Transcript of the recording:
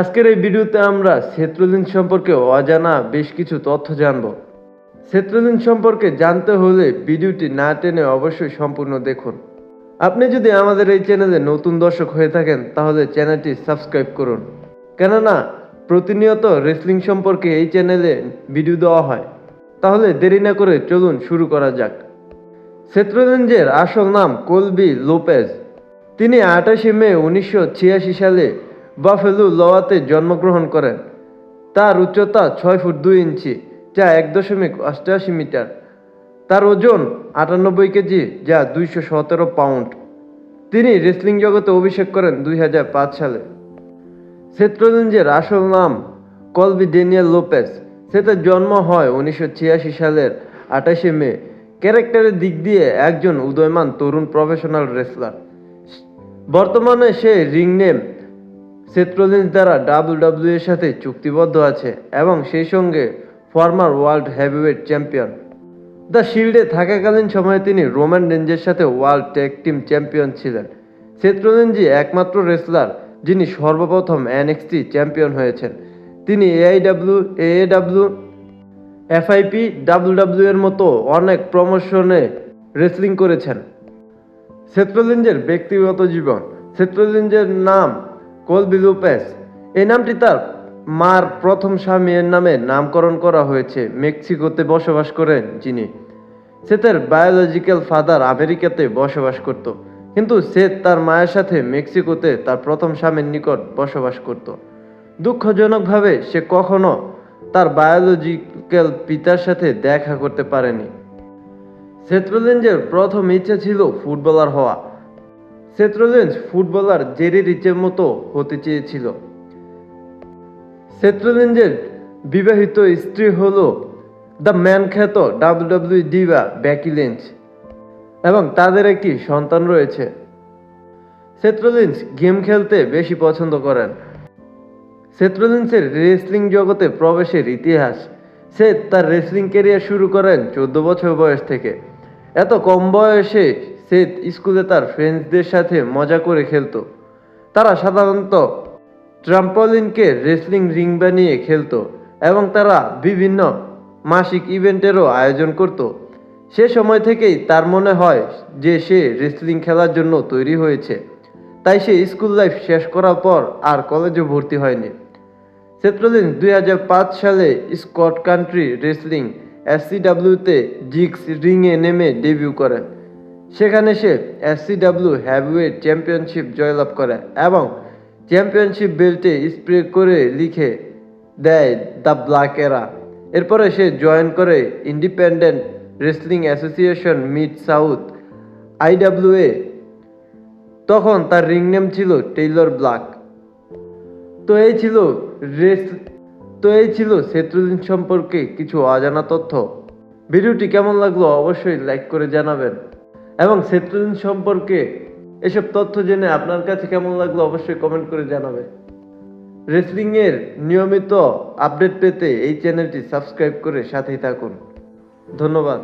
আজকের এই ভিডিওতে আমরা সেত্রলিন সম্পর্কে অজানা বেশ কিছু তথ্য জানব। সেত্রলিন সম্পর্কে জানতে হলে ভিডিওটি না টেনে অবশ্যই সম্পূর্ণ দেখুন। আপনি যদি আমাদের এই চ্যানেলে নতুন দর্শক হয়ে থাকেন, তাহলে চ্যানেলটি সাবস্ক্রাইব করুন। কেননা, প্রতিনিয়ত রেসলিং সম্পর্কে এই চ্যানেলে ভিডিও দেওয়া হয়। তাহলে দেরি না করে চলুন শুরু করা যাক। সেত্রোলেঞ্জের আসল নাম কোলবি লোপেজ। তিনি আঠাশে মে উনিশশো ছিয়াশি সালে বাফেলু লোয়াতে জন্মগ্রহণ করেন। তার উচ্চতা ছয় ফুট দুই ইঞ্চি, যা এক দশমিক অষ্টআশি মিটার। তার ওজন আটানব্বই কেজি, যা দুইশো সতেরো পাউন্ড। তিনি রেসলিং জগতে অভিষেক করেন দুই হাজার পাঁচ সালে। সেত্রোলেঞ্জের আসল নাম কলবি ডেনিয়েল লোপেস সেটার জন্ম হয় উনিশশো ছিয়াশি সালের আঠাশে মে। ক্যারেক্টারের দিক দিয়ে একজন উদয়মান তরুণ প্রফেশনাল রেসলার। বর্তমানে সে রিং নেম সেত্রোলিন্স দ্বারা ডাব্লিউ এর সাথে চুক্তিবদ্ধ আছে এবং সেই সঙ্গে former world heavyweight champion the শিল্ডে থাকাকালীন সময়ে তিনি রোমান রেঞ্জের সাথে ওয়ার্ল্ড ট্যাগ টিম চ্যাম্পিয়ন ছিলেন। সেত্রোলেঞ্জি একমাত্র রেসলার যিনি সর্বপ্রথম এনএক্সটি চ্যাম্পিয়ন হয়েছেন। তিনি এআইডাব্লিউ এএডাব্লিউ এফআইপি ডাব্লিউডাব্লিউ এর মতো অনেক প্রমোশনে রেসলিং করেছেন। সেত্রোলিঞ্জের ব্যক্তিগত জীবন। সেত্রোলিঞ্জের নাম কলবি লুপেস এই নামটি তার মার প্রথম স্বামীর নামে নামকরণ করা হয়েছে, মেক্সিকোতে বসবাস করেন যিনি। সেতের বায়োলজিক্যাল ফাদার আমেরিকাতে বসবাস করত, কিন্তু সেত তার মায়ের সাথে মেক্সিকোতে তার প্রথম স্বামীর নিকট বসবাস করত। দুঃখজনকভাবে সে কখনো তার বায়োলজিক্যাল পিতার সাথে দেখা করতে পারেনি। সেত্রোলেঞ্জের প্রথম ইচ্ছা ছিল ফুটবলার হওয়া সেত্রোলেঞ্জ ফুটবলার জেরি রিচের মতো হতে চেয়েছিল। সেত্রোলেঞ্জের বিবাহিত স্ত্রী হল দ্য ম্যান খ্যাত ডাব্লিউডাব্লিউ ডিবা ব্যাকি লেঞ্জ এবং তাদের একটি সন্তান রয়েছে। সেত্রোলিন্স গেম খেলতে বেশি পছন্দ করেন। সেত্রোলিন্সের রেসলিং জগতে প্রবেশের ইতিহাস। সে তার রেসলিং ক্যারিয়ার শুরু করেন চোদ্দ বছর বয়স থেকে। এত কম বয়সে সে স্কুলে তার ফ্রেন্ডসদের সাথে মজা করে খেলতো। তারা সাধারণত ট্রাম্পলিনকে রেসলিং রিং বানিয়ে খেলতো এবং তারা বিভিন্ন মাসিক ইভেন্টেরও আয়োজন করত। সে সময় থেকেই তার মনে হয় যে সে রেসলিং খেলার জন্য তৈরি হয়েছে। তাই সে স্কুল লাইফ শেষ করার পর আর কলেজে ভর্তি হয়নি। সেত্রলিন দুই হাজার পাঁচ সালে স্কট কান্ট্রি রেসলিং এসসিডাব্লিউতে জিক্স রিংয়ে নেমে ডেবিউ করেন। সেখানে সে এসসিডাব্লিউ হ্যাভিওয়েট চ্যাম্পিয়নশিপ জয়লাভ করে এবং চ্যাম্পিয়নশিপ বেল্টে স্প্রে করে লিখে দেয় দ্য ব্ল্যাক এরা। এরপরে সে জয়েন করে independent wrestling association mid south IWA তখন তার রিং নেম ছিল টেইলর ব্ল্যাক। তো এই ছিল রেস, তো এই ছিল সেত্রুদিন সম্পর্কে কিছু অজানা তথ্য। ভিডিওটি কেমন লাগল অবশ্যই লাইক করে জানাবেন। এবং সেত্রুদিন সম্পর্কে এসব তথ্য জেনে আপনার কাছে কেমন লাগল অবশ্যই কমেন্ট করে জানাবেন রেসলিংয়ের নিয়মিত আপডেট পেতে এই চ্যানেলটি সাবস্ক্রাইব করে সাথেই থাকুন। ধন্যবাদ।